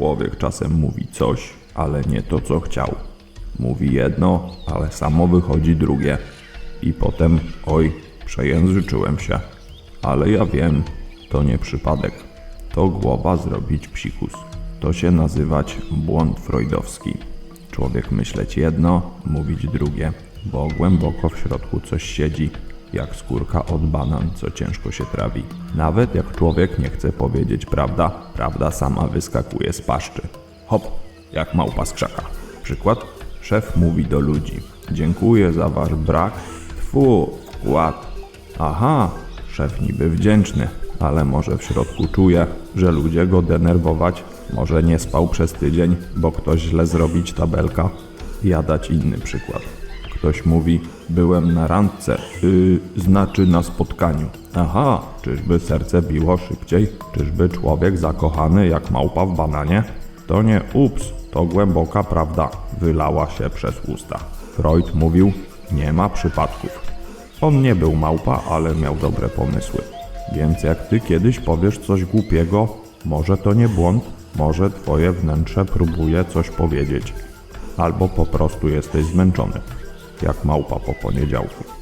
Człowiek czasem mówi coś, ale nie to, co chciał. Mówi jedno, ale samo wychodzi drugie. I potem, oj, przejęzyczyłem się. Ale ja wiem, to nie przypadek. To głowa zrobić psikus. To się nazywać błąd freudowski. Człowiek myśleć jedno, mówić drugie, bo głęboko w środku coś siedzi, jak skórka od banan, co ciężko się trawi. Nawet jak człowiek nie chce powiedzieć prawda, prawda sama wyskakuje z paszczy. Hop, jak małpa z krzaka. Przykład? Szef mówi do ludzi. Dziękuję za wasz brak. Tfu, wkład. Aha, szef niby wdzięczny, ale może w środku czuje, że ludzie go denerwować. Może nie spał przez tydzień, bo ktoś źle zrobić tabelka. Ja dać inny przykład. Ktoś mówi, byłem na randce, yy, znaczy na spotkaniu. Aha, czyżby serce biło szybciej? Czyżby człowiek zakochany jak małpa w bananie? To nie ups, to głęboka prawda, wylała się przez usta. Freud mówił, nie ma przypadków. On nie był małpa, ale miał dobre pomysły. Więc jak ty kiedyś powiesz coś głupiego, może to nie błąd, może twoje wnętrze próbuje coś powiedzieć. Albo po prostu jesteś zmęczony, jak małpa po poniedziałku.